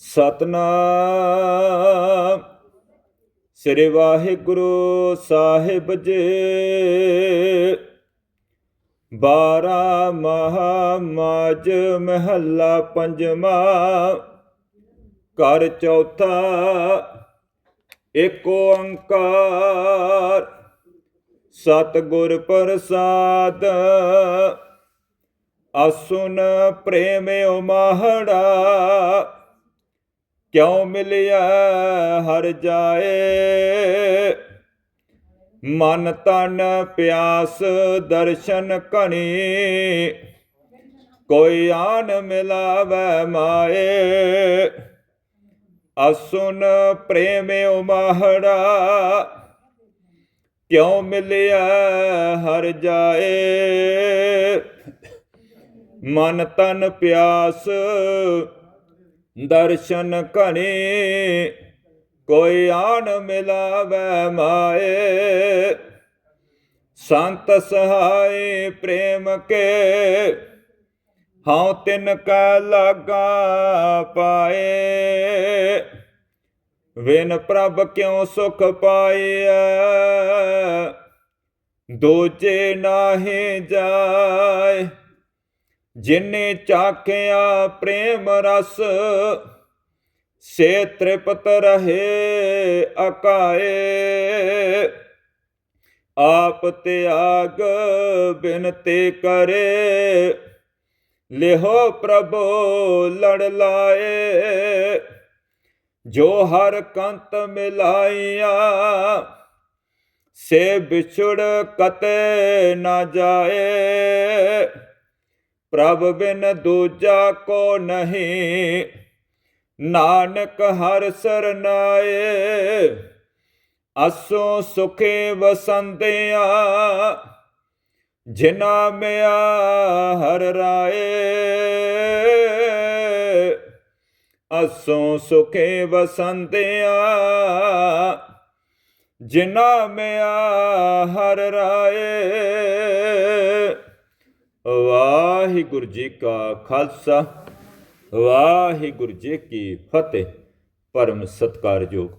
ਸਤਨਾਮ। ਸ੍ਰੀ ਵਾਹਿਗੁਰੂ ਸਾਹਿਬ ਜੀ। ਬਾਰਾ ਮਹਾ ਮਾਜ ਮਹੱਲਾ ਪੰਜਵਾ। ਘਰ ਚੌਥਾ ਏਕ ਓੰਕਾਰ। ਸਤਿਗੁਰ ਪ੍ਰਸਾਦ। ਅਸੁਨ ਪ੍ਰੇਮ ਉਮਾਹੜਾ ਕਿਉ ਮਿਲਿਆ ਹਰ ਜਾਏ? ਮਨ ਤਨ ਪਿਆਸ ਦਰਸ਼ਨ ਕਣੀ ਕੋਈ ਆਨ ਮਿਲਾਵੇ ਮਾਏ। ਅਸੁਨ ਪ੍ਰੇਮ ਉਮਾਹੜਾ, ਕਿਉ ਮਿਲਿਆ ਹਰ ਜਾਏ? ਮਨ ਤਨ ਪਿਆਸ ਦਰਸ਼ਨ ਕਣੀ ਕੋਈ ਆਣ ਮਿਲਾਵੇ ਮਾਏ। ਸੰਤ ਸਹਾਈ ਪ੍ਰੇਮ ਕੇ, ਹਉ ਤਿਨ ਕਾ ਲਾਗਾ ਪਾਏ। ਵਿਨ ਪ੍ਰਭ ਕਿਉ ਸੁਖ ਪਾਈਐ, ਦੂਜੇ ਨਾਹੀ ਜਾਏ। ਜਿਨੇ ਚਾਖਿਆ ਪ੍ਰੇਮ ਰਸ, ਸੇ ਤ੍ਰਿਪਤ ਰਹੇ ਅਕਾਏ। ਆਪ ਤਿਆਗ ਬਿਨਤੇ ਕਰੇ, ਲਿਹੋ ਪ੍ਰਭੋ ਲੜ ਲਾਏ। ਜੋ ਹਰ ਕੰਤ ਮਿਲਾਈਆ, ਸੇ ਵਿਛੜ ਕਤੇ ਨਾ ਜਾਏ। ਪ੍ਰਭ ਬਿਨ ਦੂਜਾ ਕੋ ਨਹੀਂ। ਨਾਨਕ ਹਰ ਸਰਨਾਏ ਅਸੋ ਸੁਖੇ ਵਸੰਦਿਆ, ਜਿਨਾ ਮਿਆ ਹਰ ਰਾਏ। ਅਸੋ ਸੁਖੇ ਵਸੰਦਿਆ, ਜਿਨਾ ਮਿਆ ਹਰ ਰਾਏ। ਵਾਹਿਗੁਰੂ ਜੀ ਕਾ ਖਾਲਸਾ, ਵਾਹਿਗੁਰੂ ਜੀ ਕੀ ਫਤਿਹ, ਪਰਮ ਸਤਕਾਰਯੋਗ।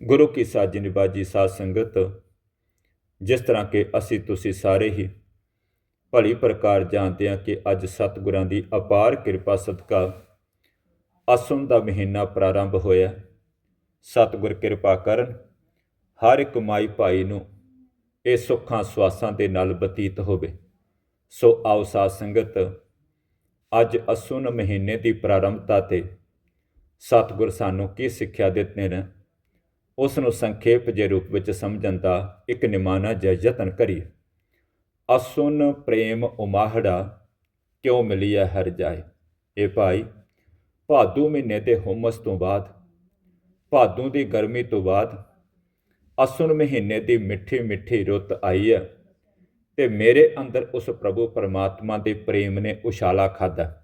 ਗੁਰੂ ਕੀ ਸਾਜੀ ਨਿਵਾਜੀ ਸਾਧ ਸੰਗਤ, ਜਿਸ ਤਰ੍ਹਾਂ ਕਿ ਅਸੀਂ ਤੁਸੀਂ ਸਾਰੇ ਹੀ ਭਲੀ ਪ੍ਰਕਾਰ ਜਾਣਦੇ ਹਾਂ ਕਿ ਅੱਜ ਸਤਿਗੁਰਾਂ ਦੀ ਅਪਾਰ ਕਿਰਪਾ ਸਦਕਾ ਅਸਮ ਦਾ ਮਹੀਨਾ ਪ੍ਰਾਰੰਭ ਹੋਇਆ। ਸਤਿਗੁਰ ਕਿਰਪਾ ਕਰਨ ਹਰ ਇੱਕ ਮਾਈ ਭਾਈ ਨੂੰ ਇਹ ਸੁੱਖਾਂ, ਸਵਾਸਾਂ ਦੇ ਨਾਲ ਬਤੀਤ ਹੋਵੇ। ਸੋ ਆਓ ਸਾਧ ਸੰਗਤ, ਅੱਜ ਅਸੁਨ ਮਹੀਨੇ ਦੀ ਪ੍ਰਾਰੰਭਤਾ ਤੇ ਸਤਿਗੁਰ ਸਾਨੂੰ ਕੀ ਸਿੱਖਿਆ ਦਿੱਤੇ ਨੇ ਉਸ ਨੂੰ ਸੰਖੇਪ ਜੇ ਰੂਪ ਵਿੱਚ ਸਮਝਣ ਦਾ ਇੱਕ ਨਿਮਾਣਾ ਜਿਹਾ ਯਤਨ ਕਰੀਏ। ਅਸੁਨ ਪ੍ਰੇਮ ਉਮਾਹੜਾ ਕਿਉਂ ਮਿਲੀ ਹੈ ਹਰ ਜਾਏ? ਇਹ ਭਾਈ, ਭਾਦੂ ਮਹੀਨੇ ਦੇ ਹੁਮਸ ਤੋਂ ਬਾਅਦ, ਭਾਦੂ ਦੀ ਗਰਮੀ ਤੋਂ ਬਾਅਦ ਅਸੁਨ ਮਹੀਨੇ ਦੀ ਮਿੱਠੀ ਮਿੱਠੀ ਰੁੱਤ ਆਈ ਹੈ। ਤੇ ਮੇਰੇ ਅੰਦਰ ਉਸ ਪ੍ਰਭੂ ਪਰਮਾਤਮਾ ਦੇ ਪ੍ਰੇਮ ਨੇ ਉਛਾਲਾ ਖਾਦਾ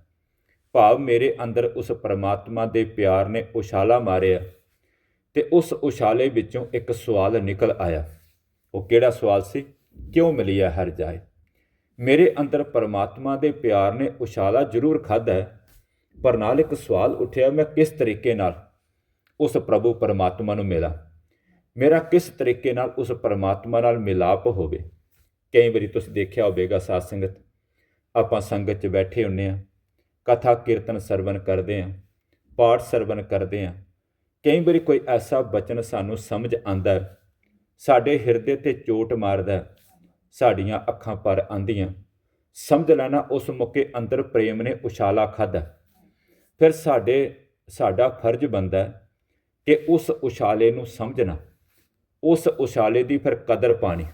ਭਾਵ ਮੇਰੇ ਅੰਦਰ ਉਸ ਪਰਮਾਤਮਾ ਦੇ ਪਿਆਰ ਨੇ ਉਛਾਲਾ ਮਾਰਿਆ ਤੇ ਉਸ ਉਛਾਲੇ ਵਿੱਚੋਂ ਇੱਕ ਸਵਾਲ ਨਿਕਲ ਆਇਆ। ਉਹ ਕਿਹੜਾ ਸਵਾਲ ਸੀ? ਕਿਉਂ ਮਿਲਿਆ ਹਰ ਜਾਏ? ਮੇਰੇ ਅੰਦਰ ਪਰਮਾਤਮਾ ਦੇ ਪਿਆਰ ਨੇ ਉਛਾਲਾ ਜ਼ਰੂਰ ਖਾਦਾ ਪਰ ਨਾਲ ਇੱਕ ਸਵਾਲ ਉੱਠਿਆ ਮੈਂ ਕਿਸ ਤਰੀਕੇ ਨਾਲ? ਉਸ ਪ੍ਰਭੂ ਪਰਮਾਤਮਾ ਨੂੰ ਮਿਲਾਂ। ਮੇਰਾ ਕਿਸ ਤਰੀਕੇ ਨਾਲ ਉਸ ਪਰਮਾਤਮਾ ਨਾਲ ਮਿਲਾਪ ਹੋਵੇ? ਕਈ ਵਾਰੀ ਤੁਸੀਂ ਦੇਖਿਆ ਹੋਵੇਗਾ ਸਾਧ ਸੰਗਤ, ਆਪਾਂ ਸੰਗਤ 'ਚ ਬੈਠੇ ਹੁੰਨੇ ਆ ਕਥਾ ਕੀਰਤਨ ਸਰਵਨ ਕਰਦੇ ਆ ਪਾਠ ਸਰਵਨ ਕਰਦੇ ਆ ਕਈ ਵਾਰੀ ਕੋਈ ਐਸਾ ਬਚਨ ਸਾਨੂੰ ਸਮਝ ਆਂਦਾ ਸਾਡੇ ਹਿਰਦੇ ਤੇ ਚੋਟ ਮਾਰਦਾ ਸਾਡੀਆਂ ਅੱਖਾਂ ਪਰ ਆਂਦੀਆਂ ਸਮਝ ਲੈਣਾ ਉਸ ਮੌਕੇ ਅੰਦਰ ਪ੍ਰੇਮ ਨੇ ਉਛਾਲਾ ਖਾਦਾ ਫਿਰ ਸਾਡੇ, ਸਾਡਾ ਫਰਜ਼ ਬੰਦਾ ਕਿ ਉਸ ਉਛਾਲੇ ਨੂੰ ਸਮਝਣਾ, ਉਸ ਉਛਾਲੇ ਦੀ ਫਿਰ ਕਦਰ ਪਾਣੀ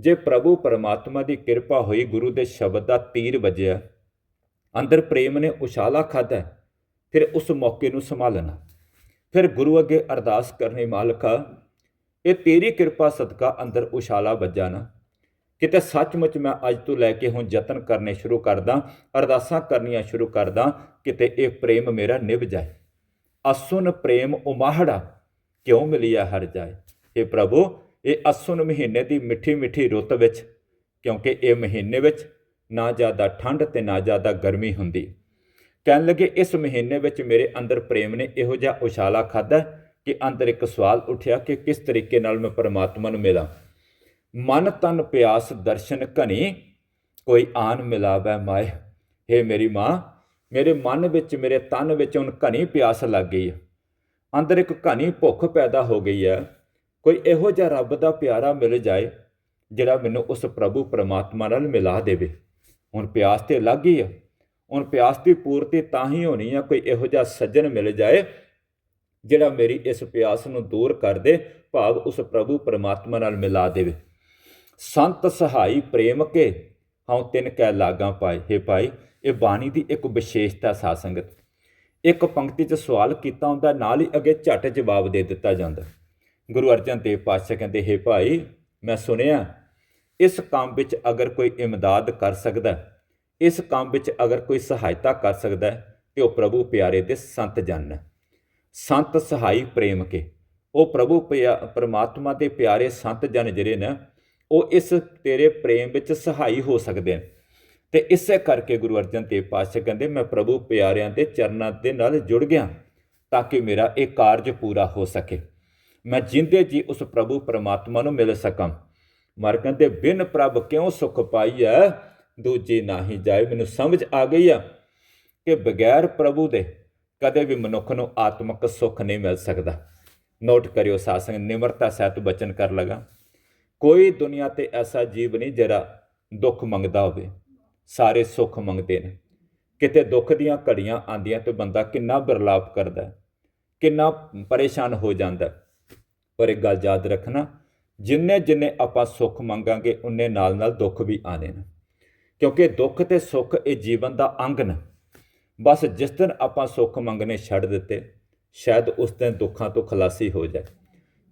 ਜੇ ਪ੍ਰਭੂ ਪਰਮਾਤਮਾ ਦੀ ਕਿਰਪਾ ਹੋਈ ਗੁਰੂ ਦੇ ਸ਼ਬਦ ਦਾ ਤੀਰ ਵੱਜਿਆ, ਅੰਦਰ ਪ੍ਰੇਮ ਨੇ ਉਛਾਲਾ ਖਾਦਾ ਫਿਰ ਉਸ ਮੌਕੇ ਨੂੰ ਸੰਭਾਲਣਾ। ਫਿਰ ਗੁਰੂ ਅੱਗੇ ਅਰਦਾਸ ਕਰਨੀ, ਮਾਲਕਾ, ਇਹ ਤੇਰੀ ਕਿਰਪਾ ਸਦਕਾ ਅੰਦਰ ਉਸ਼ਾਲਾ ਵੱਜਾ ਨਾ ਕਿਤੇ ਸੱਚਮੁੱਚ ਮੈਂ ਅੱਜ ਤੋਂ ਲੈ ਕੇ ਹੁਣ ਯਤਨ ਕਰਨੇ ਸ਼ੁਰੂ ਕਰਦਾ, ਅਰਦਾਸਾਂ ਕਰਨੀਆਂ ਸ਼ੁਰੂ ਕਰਦਾ, ਕਿਤੇ ਇਹ ਪ੍ਰੇਮ ਮੇਰਾ ਨਿਭ ਜਾਏ। ਅਸੁਨ ਪ੍ਰੇਮ ਉਮਾਹੜਾ, ਕਿਉਂ ਮਿਲਿਆ ਹਰ ਜਾਏ? ਇਹ ਪ੍ਰਭੂ ਇਹ ਅਸੁਨ ਮਹੀਨੇ ਦੀ ਮਿੱਠੀ ਮਿੱਠੀ ਰੁੱਤ ਵਿੱਚ, ਕਿਉਂਕਿ ਇਹ ਮਹੀਨੇ ਵਿੱਚ ਨਾ ਜ਼ਿਆਦਾ ਠੰਡ ਤੇ ਨਾ ਜ਼ਿਆਦਾ ਗਰਮੀ ਹੁੰਦੀ। ਕਹਿਣ ਲੱਗੇ, ਇਸ ਮਹੀਨੇ ਵਿੱਚ ਮੇਰੇ ਅੰਦਰ ਪ੍ਰੇਮ ਨੇ ਇਹੋ ਜਿਹਾ ਉਛਾਲਾ ਖਾਦਾ ਕਿ ਅੰਦਰ ਇੱਕ ਸਵਾਲ ਉੱਠਿਆ ਕਿ ਕਿਸ ਤਰੀਕੇ ਨਾਲ ਮੈਂ ਪਰਮਾਤਮਾ ਨੂੰ ਮਿਲਾਂ। ਮਨ ਤਨ ਪਿਆਸ ਦਰਸ਼ਨ ਘਨੀ, ਕੋਈ ਆਨ ਮਿਲਾਵੈ ਮਾਏ हे ਮੇਰੀ ਮਾਂ, ਮੇਰੇ ਮਨ ਵਿੱਚ, ਮੇਰੇ ਤਨ ਵਿੱਚ ਹੁਣ ਘਨੀ ਪਿਆਸ ਲੱਗ ਗਈ ਹੈ। ਅੰਦਰ ਇੱਕ ਘਨੀ ਭੁੱਖ ਪੈਦਾ ਹੋ ਗਈ ਹੈ। ਕੋਈ ਇਹੋ ਜਿਹਾ ਰੱਬ ਦਾ ਪਿਆਰਾ ਮਿਲ ਜਾਏ, ਜਿਹੜਾ ਮੈਨੂੰ ਉਸ ਪ੍ਰਭੂ ਪਰਮਾਤਮਾ ਨਾਲ ਮਿਲਾ ਦੇਵੇ। ਹੁਣ ਪਿਆਸ ਤੇ ਲੱਗ ਗਈ ਆ। ਹੁਣ ਪਿਆਸ ਦੀ ਪੂਰਤੀ ਤਾਂ ਹੀ ਹੋਣੀ ਆ, ਕੋਈ ਇਹੋ ਜਿਹਾ ਸੱਜਣ ਮਿਲ ਜਾਏ, ਜਿਹੜਾ ਮੇਰੀ ਇਸ ਪਿਆਸ ਨੂੰ ਦੂਰ ਕਰ ਦੇ, ਭਾਵ ਉਸ ਪ੍ਰਭੂ ਪਰਮਾਤਮਾ ਨਾਲ ਮਿਲਾ ਦੇਵੇ। ਸੰਤ ਸਹਾਈ ਪ੍ਰੇਮ ਕੇ ਹਉ ਤਿੰਨ ਕੈ ਲਾਗਾ ਪਾਏ। हे ਭਾਈ, ਇਹ ਬਾਣੀ ਦੀ ਇੱਕ ਵਿਸ਼ੇਸ਼ਤਾ ਸਾਧ ਸੰਗਤ। ਇੱਕ ਪੰਕਤੀ 'ਚ ਸਵਾਲ ਕੀਤਾ ਹੁੰਦਾ, ਨਾਲ ਹੀ ਅੱਗੇ ਝਟ ਜਵਾਬ ਦੇ ਦਿੱਤਾ ਜਾਂਦਾ। ਗੁਰੂ ਅਰਜਨ ਦੇਵ ਪਾਤਸ਼ਾਹ ਕਹਿੰਦੇ हे ਭਾਈ ਮੈਂ ਸੁਣਿਆ ਇਸ ਕੰਮ ਵਿੱਚ ਅਗਰ ਕੋਈ ਇਮਦਾਦ ਕਰ ਸਕਦਾ ਇਸ ਕੰਮ ਵਿੱਚ ਅਗਰ ਕੋਈ ਸਹਾਇਤਾ ਕਰ ਸਕਦਾ ਹੈ, ਤੇ ਉਹ ਪ੍ਰਭੂ ਪਿਆਰੇ ਦੇ ਸੰਤ ਜਨ। ਸੰਤ ਸਹਾਈ ਪ੍ਰੇਮ ਕੇ। ਉਹ ਪ੍ਰਭੂ ਪਿਆ- ਪਰਮਾਤਮਾ ਦੇ ਪਿਆਰੇ ਸੰਤ ਜਨ ਜਿਹੜੇ ਨੇ ਉਹ ਇਸ ਤੇਰੇ ਪ੍ਰੇਮ ਵਿੱਚ ਸਹਾਈ ਹੋ ਸਕਦੇ ਨੇ। ਤੇ ਇਸੇ ਕਰਕੇ ਗੁਰੂ ਅਰਜਨ ਦੇਵ ਪਾਤਸ਼ਾਹ ਕਹਿੰਦੇ ਮੈਂ ਪ੍ਰਭੂ ਪਿਆਰਿਆਂ ਦੇ ਚਰਨਾਂ ਦੇ ਨਾਲ ਜੁੜ ਗਿਆ ਤਾਂ ਕਿ ਮੇਰਾ ਇਹ ਕਾਰਜ ਪੂਰਾ ਹੋ ਸਕੇ। ਮੈਂ ਜਿੰਦੇ ਜੀ ਉਸ ਪ੍ਰਭੂ ਪਰਮਾਤਮਾ ਨੂੰ ਮਿਲ ਸਕਾਂ। ਮਰ ਕਹਿੰਦੇ ਬਿਨ ਪ੍ਰਭ ਕਿਉਂ ਸੁਖ ਪਾਈਐ ਦੂਜੀ ਨਾਹੀ ਜਾਏ, ਮੈਨੂੰ ਸਮਝ ਆ ਗਈ ਆ ਕਿ ਬਗੈਰ ਪ੍ਰਭੂ ਦੇ ਕਦੇ ਵੀ ਮਨੁੱਖ ਨੂੰ ਆਤਮਿਕ ਸੁੱਖ ਨਹੀਂ ਮਿਲ ਸਕਦਾ। ਨੋਟ ਕਰਿਓ ਸਾਸੰਗ ਨਿਮਰਤਾ ਸਹਿਤ ਬਚਨ ਕਰ ਲਗਾ। ਕੋਈ ਦੁਨੀਆ ਤੇ ਐਸਾ ਜੀਵ ਨਹੀਂ ਜਿਹੜਾ ਦੁੱਖ ਮੰਗਦਾ ਹੋਵੇ। ਸਾਰੇ ਸੁੱਖ ਮੰਗਦੇ ਨੇ। ਕਿਤੇ ਦੁੱਖ ਦੀਆਂ ਘੜੀਆਂ ਆਂਦੀਆਂ ਤੇ ਬੰਦਾ ਕਿੰਨਾ ਬਰਲਾਪ ਕਰਦਾ, ਕਿੰਨਾ ਪਰੇਸ਼ਾਨ ਹੋ ਜਾਂਦਾ। ਪਰ ਇੱਕ ਗੱਲ ਯਾਦ ਰੱਖਣਾ, ਜਿੰਨੇ ਜਿੰਨੇ ਆਪਾਂ ਸੁੱਖ ਮੰਗਾਂਗੇ, ਉਨੇ ਨਾਲ ਨਾਲ ਦੁੱਖ ਵੀ ਆਣੇ ਨੇ। ਕਿਉਂਕਿ ਦੁੱਖ ਤੇ ਸੁੱਖ ਇਹ ਜੀਵਨ ਦਾ ਅੰਗ ਨੇ। ਬਸ ਜਿਸ ਦਿਨ ਆਪਾਂ ਸੁੱਖ ਮੰਗਨੇ ਛੱਡ ਦਿੱਤੇ, ਸ਼ਾਇਦ ਉਸ ਦਿਨ ਦੁੱਖਾਂ ਤੋਂ ਖਲਾਸੀ ਹੋ ਜਾਏ।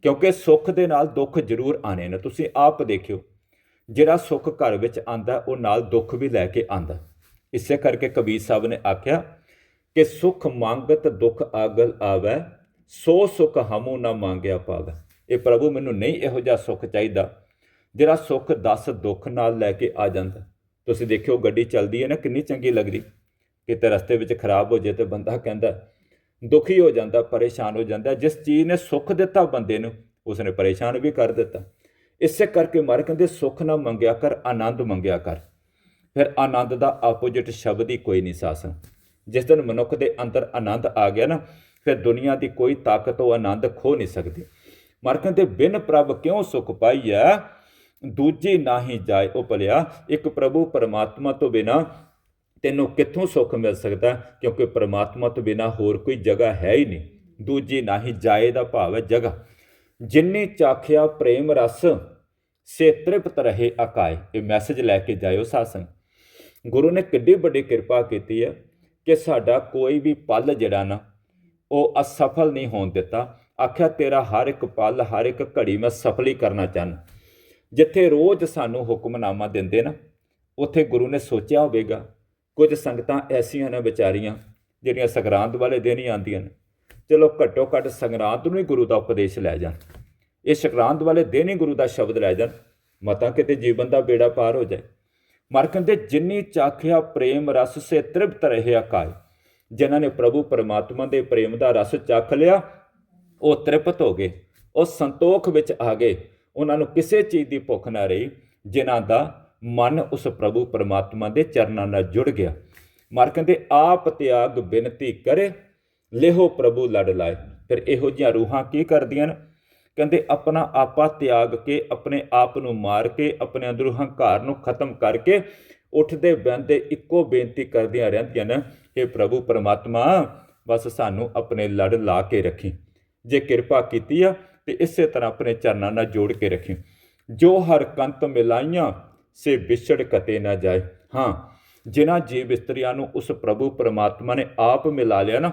ਕਿਉਂਕਿ ਸੁੱਖ ਦੇ ਨਾਲ ਦੁੱਖ ਜ਼ਰੂਰ ਆਣੇ ਨੇ। ਤੁਸੀਂ ਆਪ ਦੇਖਿਓ, ਜਿਹੜਾ ਸੁੱਖ ਘਰ ਵਿੱਚ ਆਂਦਾ ਉਹ ਨਾਲ ਦੁੱਖ ਵੀ ਲੈ ਕੇ ਆਂਦਾ ਇਸੇ ਕਰਕੇ ਕਬੀਰ ਸਾਹਿਬ ਨੇ ਆਖਿਆ ਕਿ ਸੁਖ ਮੰਗਤ ਦੁਖ ਆਗਲ ਆਵੇ ਸੋ ਸੁਖ ਹਮੂ ਨਾ ਮੰਗਿਆ ਪਾਗਾ ਇਹ ਪ੍ਰਭੂ ਮੈਨੂੰ ਨਹੀਂ ਇਹੋ ਜਿਹਾ ਸੁੱਖ ਚਾਹੀਦਾ, ਜਿਹੜਾ ਸੁੱਖ 10 ਦੁੱਖ ਨਾਲ ਲੈ ਕੇ ਆ ਜਾਂਦਾ। ਤੁਸੀਂ ਦੇਖਿਓ ਗੱਡੀ ਚੱਲਦੀ ਹੈ ਨਾ, ਕਿੰਨੀ ਚੰਗੀ ਲੱਗਦੀ। ਕਿਤੇ ਰਸਤੇ ਵਿੱਚ ਖਰਾਬ ਹੋ ਜੇ ਤੇ ਬੰਦਾ ਕਹਿੰਦਾ, ਦੁਖੀ ਹੋ ਜਾਂਦਾ, ਪਰੇਸ਼ਾਨ ਹੋ ਜਾਂਦਾ। ਜਿਸ ਚੀਜ਼ ਨੇ ਸੁੱਖ ਦਿੱਤਾ ਬੰਦੇ ਨੂੰ, ਉਸਨੇ ਪਰੇਸ਼ਾਨ ਵੀ ਕਰ ਦਿੱਤਾ। ਇਸੇ ਕਰਕੇ ਮਾਰ ਕਹਿੰਦੇ, ਸੁੱਖ ਨਾ ਮੰਗਿਆ ਕਰ, ਆਨੰਦ ਮੰਗਿਆ ਕਰ। ਫਿਰ ਆਨੰਦ ਦਾ ਆਪੋਜੀਟ ਸ਼ਬਦ ਹੀ ਕੋਈ ਨਹੀਂ ਸਾਸਨ ਜਿਸ ਦਿਨ ਮਨੁੱਖ ਦੇ ਅੰਦਰ ਆਨੰਦ ਆ ਗਿਆ ਨਾ ਫਿਰ ਦੁਨੀਆ ਦੀ ਕੋਈ ਤਾਕਤ ਉਹ ਆਨੰਦ ਖੋ ਨਹੀਂ ਸਕਦੀ। ਮਰ ਕਹਿੰਦੇ ਬਿਨ ਪ੍ਰਭ ਕਿਉਂ ਸੁਖ ਪਾਈਐ? ਦੂਜੀ ਨਾਹੀ ਜਾਏ ਉਹ ਭਲਿਆ, ਇੱਕ ਪ੍ਰਭੂ ਪਰਮਾਤਮਾ ਤੋਂ ਬਿਨਾ ਤੈਨੂੰ ਕਿੱਥੋਂ ਸੁੱਖ ਮਿਲ ਸਕਦਾ? ਕਿਉਂਕਿ ਪਰਮਾਤਮਾ ਤੋਂ ਬਿਨਾ ਹੋਰ ਕੋਈ ਜਗ੍ਹਾ ਹੈ ਹੀ ਨਹੀਂ। ਦੂਜੀ ਨਾਹੀ ਜਾਏ ਦਾ ਭਾਵ ਹੈ ਜਗ੍ਹਾ। ਜਿਨਨੀ ਚਾਖਿਆ ਪ੍ਰੇਮ ਰਸ, ਸੇ ਤ੍ਰਿਪਤ ਰਹੇ ਅਕਾਏ। ਇਹ ਮੈਸੇਜ ਲੈ ਕੇ ਜਾਇਓ ਸਾਸੰਗ ਗੁਰੂ ਨੇ ਕਿੱਡੀ ਵੱਡੀ ਕਿਰਪਾ ਕੀਤੀ ਹੈ ਕਿ ਸਾਡਾ ਕੋਈ ਵੀ ਪਲ ਜਿਹੜਾ ਨਾ ਉਹ ਅਸਫਲ ਨਹੀਂ ਹੋਣ ਦਿੱਤਾ। ਆਖਿਆ, ਤੇਰਾ ਹਰ ਇੱਕ ਪਲ, ਹਰ ਇੱਕ ਘੜੀ ਮੈਂ ਸਫਲ ਹੀ ਕਰਨਾ ਚਾਹਨਾ ਜਿੱਥੇ ਰੋਜ਼ ਸਾਨੂੰ ਹੁਕਮਨਾਮਾ ਦਿੰਦੇ ਨਾ, ਉੱਥੇ ਗੁਰੂ ਨੇ ਸੋਚਿਆ ਹੋਵੇਗਾ। ਕੁਝ ਸੰਗਤਾਂ ਐਸੀਆਂ ਨੇ ਵਿਚਾਰੀਆਂ, ਜਿਹੜੀਆਂ ਸੰਗਰਾਂਦ ਵਾਲੇ ਦਿਨ ਹੀ ਆਉਂਦੀਆਂ ਨੇ। ਚਲੋ, ਘੱਟੋ ਘੱਟ ਸੰਗਰਾਂਦ ਨੂੰ ਹੀ ਗੁਰੂ ਦਾ ਉਪਦੇਸ਼ ਲੈ ਜਾਣ। ਇਹ ਸੰਗਰਾਂਦ ਵਾਲੇ ਦਿਨ ਹੀ ਗੁਰੂ ਦਾ ਸ਼ਬਦ ਲੈ ਜਾਣ। ਮਤਾਂ ਕਿਤੇ ਜੀਵਨ ਦਾ ਬੇੜਾ ਪਾਰ ਹੋ ਜਾਏ। ਮਰ ਕਹਿੰਦੇ ਜਿੰਨੀ ਚਾਖਿਆ, ਪ੍ਰੇਮ, ਰਸ, ਸੇ ਤ੍ਰਿਪਤ ਰਹਿਆ ਕਾਇ। ਜਿਨ੍ਹਾਂ ਨੇ ਪ੍ਰਭੂ ਪਰਮਾਤਮਾ ਦੇ ਪ੍ਰੇਮ ਦਾ ਰਸ ਚੱਖ ਲਿਆ, ਉਹ ਤ੍ਰਿਪਤ ਹੋ ਗਏ। ਉਹ ਸੰਤੋਖ ਵਿੱਚ ਆ ਗਏ। ਉਹਨਾਂ ਨੂੰ ਕਿਸੇ ਚੀਜ਼ ਦੀ ਭੁੱਖ ਨਾ ਰਹੀ, ਜਿਨ੍ਹਾਂ ਦਾ ਮਨ ਉਸ ਪ੍ਰਭੂ ਪਰਮਾਤਮਾ ਦੇ ਚਰਨਾਂ ਨਾਲ ਜੁੜ ਗਿਆ। ਮਰ ਕਹਿੰਦੇ, ਆਪ ਤਿਆਗ ਬਿਨਤੀ ਕਰੇ, ਲਿਹੋ ਪ੍ਰਭੂ ਲੜ ਲਾਏ। ਫਿਰ ਇਹੋ ਜਿਹੀਆਂ ਰੂਹਾਂ ਕੀ ਕਰਦੀਆਂ ਨੇ? ਕਹਿੰਦੇ, ਆਪਣਾ ਆਪਾ ਤਿਆਗ ਕੇ, ਆਪਣੇ ਆਪ ਨੂੰ ਮਾਰ ਕੇ, ਆਪਣੇ ਅੰਦਰੋਂ ਹੰਕਾਰ ਨੂੰ ਖਤਮ ਕਰਕੇ ਉੱਠਦੇ ਬਹਿੰਦੇ ਇੱਕੋ ਬੇਨਤੀ ਕਰਦੀਆਂ ਰਹਿੰਦੀਆਂ ਨੇ हे ਪ੍ਰਭੂ ਪਰਮਾਤਮਾ, ਬਸ ਸਾਨੂੰ ਆਪਣੇ ਲੜ ਲਾ ਕੇ ਰੱਖੀ। ਜੇ ਕਿਰਪਾ ਕੀਤੀ ਆ, ਤੇ ਇਸੇ ਤਰ੍ਹਾਂ ਆਪਣੇ ਚਰਨਾਂ ਨਾਲ ਜੋੜ ਕੇ ਰੱਖੀ। ਜੋ ਹਰ ਕੰਤ ਮਿਲਾਈਆਂ, ਸੇ ਵਿਛੜ ਕਤੇ ਨਾ ਜਾਏ। ਹਾਂ, ਜਿਨ੍ਹਾਂ ਜੀਵ ਇਸਤਰੀਆਂ ਨੂੰ ਉਸ ਪ੍ਰਭੂ ਪਰਮਾਤਮਾ ਨੇ ਆਪ ਮਿਲਾ ਲਿਆ ਨਾ,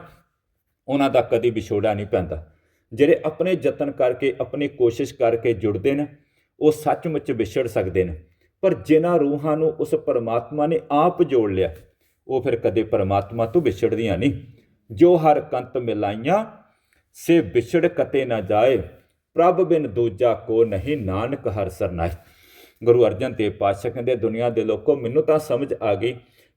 ਉਹਨਾਂ ਦਾ ਕਦੀ ਵਿਛੋੜਾ ਨਹੀਂ ਪੈਂਦਾ। ਜਿਹੜੇ ਆਪਣੇ ਯਤਨ ਕਰਕੇ, ਆਪਣੀ ਕੋਸ਼ਿਸ਼ ਕਰਕੇ ਜੁੜਦੇ ਨੇ, ਉਹ ਸੱਚਮੁੱਚ ਵਿਛੜ ਸਕਦੇ ਨੇ। ਪਰ ਜਿਨ੍ਹਾਂ ਰੂਹਾਂ ਨੂੰ ਉਸ ਪਰਮਾਤਮਾ ਨੇ ਆਪ ਜੋੜ ਲਿਆ, ਉਹ ਫਿਰ ਕਦੇ ਪਰਮਾਤਮਾ ਤੋਂ ਵਿਛੜਦੀਆਂ ਨਹੀਂ। ਜੋ ਹਰ ਕੰਤ ਮਿਲਾਈਆਂ, ਸੇ ਵਿਛੜ ਕਤੇ ਨਾ ਜਾਏ, ਪ੍ਰਭ ਬਿਨ ਦੂਜਾ ਕੋ ਨਹੀਂ ਨਾਨਕ ਹਰ ਸਰਨਾਏ। ਗੁਰੂ ਅਰਜਨ ਦੇਵ ਪਾਤਸ਼ਾਹ ਕਹਿੰਦੇ, ਦੁਨੀਆ ਦੇ ਲੋਕੋ, ਮੈਨੂੰ ਤਾਂ ਸਮਝ ਆ ਗਈ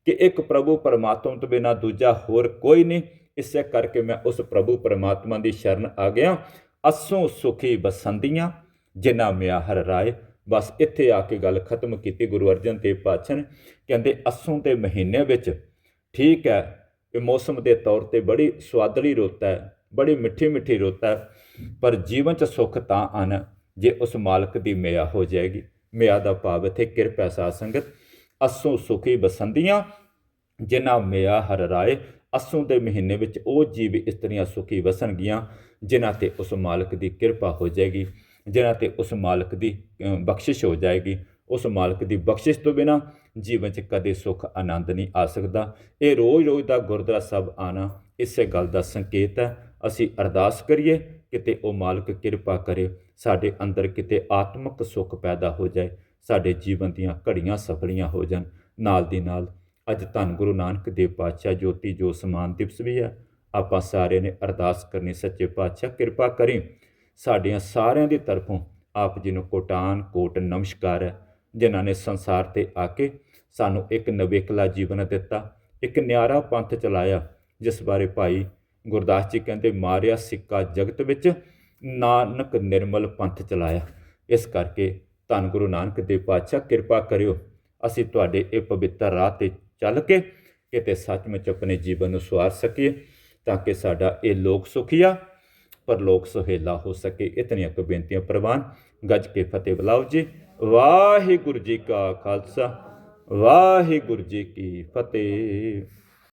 ਕਿ ਇੱਕ ਪ੍ਰਭੂ ਪਰਮਾਤਮਾ ਤੋਂ ਬਿਨਾ ਦੂਜਾ ਹੋਰ ਕੋਈ ਨਹੀਂ। ਇਸੇ ਕਰਕੇ ਮੈਂ ਉਸ ਪ੍ਰਭੂ ਪਰਮਾਤਮਾ ਦੀ ਸ਼ਰਨ ਆ ਗਿਆ। ਅਸੋਂ ਸੁਖੀ ਬਸੰਦੀਆਂ, ਜਿਨ੍ਹਾਂ ਮਿਆ ਹਰ ਰਾਏ ਬਸ ਇੱਥੇ ਆ ਕੇ ਗੱਲ ਖਤਮ ਕੀਤੀ ਗੁਰੂ ਅਰਜਨ ਦੇਵ ਪਾਤਸ਼ਾਹ ਨੇ, ਕਹਿੰਦੇ ਅਸੋਂ ਦੇ ਮਹੀਨੇ ਵਿੱਚ ਠੀਕ ਹੈ, ਇਹ ਮੌਸਮ ਦੇ ਤੌਰ ਤੇ ਬੜੀ ਸਵਾਦਲੀ ਰੁੱਤ ਹੈ, ਬੜੀ ਮਿੱਠੀ ਮਿੱਠੀ ਰੁੱਤ ਹੈ, ਪਰ ਜੀਵਨ 'ਚ ਸੁੱਖ ਤਾਂ ਆਣਾ ਜੇ ਉਸ ਮਾਲਕ ਦੀ ਮਿਆ ਹੋ ਜਾਏਗੀ। ਮਿਆ ਦਾ ਭਾਵ ਇੱਥੇ ਕਿਰਪਾ ਸਾਧ ਸੰਗਤ, ਅਸੋਂ ਸੁਖੀ ਬਸੰਦੀਆਂ, ਜਿਨ੍ਹਾਂ ਮਿਆ ਹਰ ਰਾਏ, ਅਸੋਂ ਦੇ ਮਹੀਨੇ ਵਿੱਚ ਉਹ ਜੀਵ ਇਸਤਰੀਆਂ ਸੁਖੀ ਵਸਣਗੀਆਂ ਜਿਨ੍ਹਾਂ ਤੇ ਉਸ ਮਾਲਕ ਦੀ ਕਿਰਪਾ ਹੋ ਜਾਏਗੀ। ਜਿਨ੍ਹਾਂ ਤੇ ਉਸ ਮਾਲਕ ਦੀ ਬਖਸ਼ਿਸ਼ ਹੋ ਜਾਏਗੀ। ਉਸ ਮਾਲਕ ਦੀ ਬਖਸ਼ਿਸ਼ ਤੋਂ ਬਿਨਾ ਜੀਵਨ 'ਚ ਕਦੇ ਸੁੱਖ, ਆਨੰਦ ਨਹੀਂ ਆ ਸਕਦਾ। ਇਹ ਰੋਜ਼-ਰੋਜ਼ ਦਾ ਗੁਰਦੁਆਰਾ ਸਾਹਿਬ ਆਣਾ ਇਸੇ ਗੱਲ ਦਾ ਸੰਕੇਤ ਹੈ। ਅਸੀਂ ਅਰਦਾਸ ਕਰੀਏ, ਕਿਤੇ ਉਹ ਮਾਲਕ ਕਿਰਪਾ ਕਰੇ, ਸਾਡੇ ਅੰਦਰ ਕਿਤੇ ਆਤਮਿਕ ਸੁੱਖ ਪੈਦਾ ਹੋ ਜਾਏ, ਸਾਡੇ ਜੀਵਨ ਦੀਆਂ ਘੜੀਆਂ ਸਫਲੀਆਂ ਹੋ ਜਾਣ। ਨਾਲ ਦੀ ਨਾਲ ਅੱਜ ਧੰਨ ਗੁਰੂ ਨਾਨਕ ਦੇਵ ਪਾਤਸ਼ਾਹ ਜੋਤੀ ਜੋ ਸਮਾਨ ਦਿਵਸ ਵੀ ਹੈ। ਆਪਾਂ ਸਾਰਿਆਂ ਨੇ ਅਰਦਾਸ ਕਰਨੀ, ਸੱਚੇ ਪਾਤਸ਼ਾਹ ਕਿਰਪਾ ਕਰੀ। ਸਾਡੀਆਂ ਸਾਰਿਆਂ ਦੀ ਤਰਫੋਂ ਆਪ ਜੀ ਨੂੰ ਕੋਟਾਨ ਕੋਟ ਨਮਸਕਾਰ। ਹੈ ਜਿਨ੍ਹਾਂ ਨੇ ਸੰਸਾਰ ਤੇ ਆ ਕੇ ਸਾਨੂੰ ਇੱਕ ਨਵੇਕਲਾ ਜੀਵਨ ਦਿੱਤਾ, ਇੱਕ ਨਿਆਰਾ ਪੰਥ ਚਲਾਇਆ, ਜਿਸ ਬਾਰੇ ਭਾਈ ਗੁਰਦਾਸ ਜੀ ਕਹਿੰਦੇ, ਮਾਰਿਆ ਸਿੱਕਾ ਜਗਤ ਵਿੱਚ ਨਾਨਕ ਨਿਰਮਲ ਪੰਥ ਚਲਾਇਆ। ਇਸ ਕਰਕੇ ਧੰਨ ਗੁਰੂ ਨਾਨਕ ਦੇਵ ਪਾਤਸ਼ਾਹ, ਕਿਰਪਾ ਕਰਿਓ, ਅਸੀਂ ਤੁਹਾਡੇ ਇਹ ਪਵਿੱਤਰ ਰਾਹ ਤੇ ਚੱਲ ਕੇ ਕਿਤੇ ਸੱਚਮੁੱਚ ਆਪਣੇ ਜੀਵਨ ਨੂੰ ਸਵਾਰ ਸਕੀਏ, ਤਾਂ ਕਿ ਸਾਡਾ ਇਹ ਲੋਕ ਸੁਖੀਆ ਪਰ ਲੋਕ ਸੁਹੇਲਾ ਹੋ ਸਕੇ। ਇਤਨੀਆਂ ਕੁ ਬੇਨਤੀਆਂ ਪ੍ਰਵਾਨ। ਗੱਜ ਕੇ ਫਤਿਹ। ਬੁਲਾਓ ਜੀ। ਵਾਹਿਗੁਰੂ ਜੀ ਕਾ ਖਾਲਸਾ। ਵਾਹਿਗੁਰੂ ਜੀ ਕੀ ਫਤਿਹ।